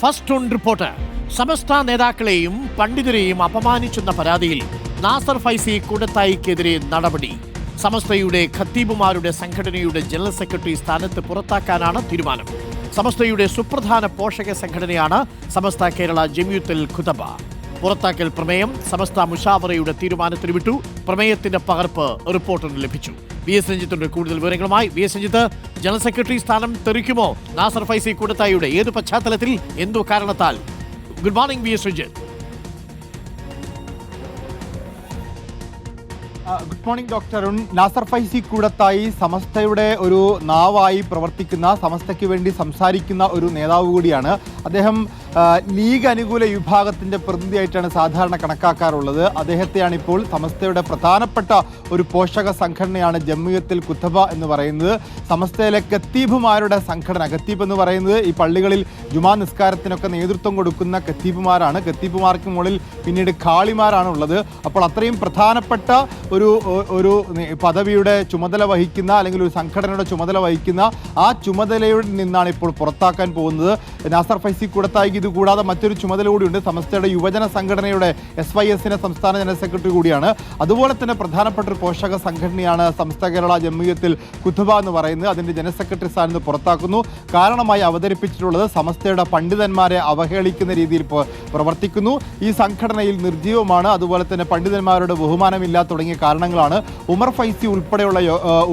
First on report. സമസ്ത നേതാക്കളെയും പണ്ഡിതരെയും അപമാനിച്ചെന്ന പരാതിയിൽ നാസർ ഫൈസി കൂടത്തായിക്കെതിരെ നടപടി. സമസ്തയുടെ ഖത്തീബുമാരുടെ സംഘടനയുടെ ജനറൽ സെക്രട്ടറി സ്ഥാനത്ത് പുറത്താക്കാനാണ് തീരുമാനം. സമസ്തയുടെ സുപ്രധാന പോഷക സംഘടനയാണ് സമസ്ത കേരള ജമിയുത്തൽ ഖുതബ. പുറത്താക്കൽ പ്രമേയം സമസ്ത മുഷാവറയുടെ തീരുമാനത്തിന് വിട്ടു. പ്രമേയത്തിന്റെ പകർപ്പ് റിപ്പോർട്ടറിന് ലഭിച്ചു. വി എസ് രഞ്ജിത്തുണ്ട്. കൂടുതൽ വിവരങ്ങളുമായി V S Ranjith general secretary സ്ഥാനം തെറിക്കുമോ? നാസർ ഫൈസി കൂടത്തായിയുടെ ഏത് പശ്ചാത്തലത്തിൽ എന്തോ കാരണത്താൽ? Good morning V S Ranjith. Good morning doctor Arun Nasar Faizy Koodathai സമസ്തയുടെ ഒരു നാവായി പ്രവർത്തിക്കുന്ന സമസ്തയ്ക്ക് വേണ്ടി സംസാരിക്കുന്ന ഒരു നേതാവ് കൂടിയാണ്. അദ്ദേഹം ലീഗ് അനുകൂല വിഭാഗത്തിന്റെ പ്രതിനിധിയായിട്ടാണ് സാധാരണ കണക്കാക്കാറുള്ളത്. അദ്ദേഹത്തെയാണ് ഇപ്പോൾ സമസ്തയുടെ പ്രധാനപ്പെട്ട ഒരു പോഷക സംഘടനയാണ് ജമ്മിയത്തിൽ കുത്തബ എന്ന് പറയുന്നത്. സമസ്തയിലെ കത്തീബുമാരുടെ സംഘടന കത്തീബ് എന്ന് പറയുന്നത് ഈ പള്ളികളിൽ ജുമാ നിസ്കാരത്തിനൊക്കെ നേതൃത്വം കൊടുക്കുന്ന കത്തീബുമാരാണ് കത്തീബുമാർക്ക് മുകളിൽ പിന്നീട് ഖാളിമാരാണ് ഉള്ളത് അപ്പോൾ അത്രയും പ്രധാനപ്പെട്ട ഒരു ഒരു പദവിയുടെ ചുമതല വഹിക്കുന്ന അല്ലെങ്കിൽ ഒരു സംഘടനയുടെ ചുമതല വഹിക്കുന്ന ആ ചുമതലയിൽ നിന്നാണ് ഇപ്പോൾ പുറത്താക്കാൻ പോകുന്നത്. നാസർ ഫൈസി കൂടത്തായിക്ക് ഇത് കൂടാതെ മറ്റൊരു ചുമതല കൂടിയുണ്ട്. സമസ്തയുടെ യുവജന സംഘടനയുടെ എസ് വൈ എസിന്റെ സംസ്ഥാന ജനറൽ സെക്രട്ടറി കൂടിയാണ്. അതുപോലെ തന്നെ പ്രധാനപ്പെട്ട ഒരു പോഷക സംഘടനയാണ് സംസ്ഥ കേരള ജമ്മിയത്തിൽ കുത്തുബ എന്ന് പറയുന്നത്. അതിന്റെ ജനറൽ സെക്രട്ടറി സ്ഥാനത്ത് പുറത്താക്കുന്നു. കാരണമായി അവതരിപ്പിച്ചിട്ടുള്ളത് സമസ്തയുടെ പണ്ഡിതന്മാരെ അവഹേളിക്കുന്ന രീതിയിൽ പ്രവർത്തിക്കുന്നു. ഈ സംഘടനയിൽ നിർജീവമാണ്. അതുപോലെ തന്നെ പണ്ഡിതന്മാരുടെ ബഹുമാനമില്ല തുടങ്ങിയ കാരണങ്ങളാണ്. ഉമർ ഫൈസി ഉൾപ്പെടെയുള്ള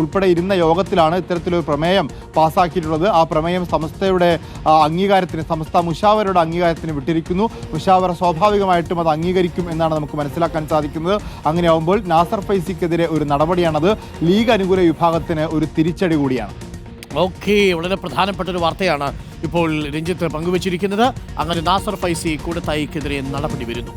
ഉൾപ്പെടെ ഇരുന്ന യോഗത്തിലാണ് ഇത്തരത്തിലൊരു പ്രമേയം പാസ്സാക്കിയിട്ടുള്ളത് ആ പ്രമേയം സമസ്തയുടെ അംഗീകാരത്തിന് സമസ്ത മുഷാവരുടെ അംഗീകാരത്തിന് വിട്ടിരിക്കുന്നു. മുഷാവർ സ്വാഭാവികമായിട്ടും അത് അംഗീകരിക്കും എന്നാണ് നമുക്ക് മനസ്സിലാക്കാൻ സാധിക്കുന്നത്. അങ്ങനെയാവുമ്പോൾ നാസർ ഫൈസിക്കെതിരെ ഒരു നടപടിയാണത്. ലീഗ് അനുകൂല വിഭാഗത്തിന് ഒരു തിരിച്ചടി കൂടിയാണ്. ഓക്കെ വളരെ പ്രധാനപ്പെട്ട ഒരു വാർത്തയാണ് ഇപ്പോൾ രഞ്ജിത്ത് പങ്കുവച്ചിരിക്കുന്നത്. അങ്ങനെ നാസർ ഫൈസി കൂടത്തായിക്കെതിരെ നടപടി വരുന്നു.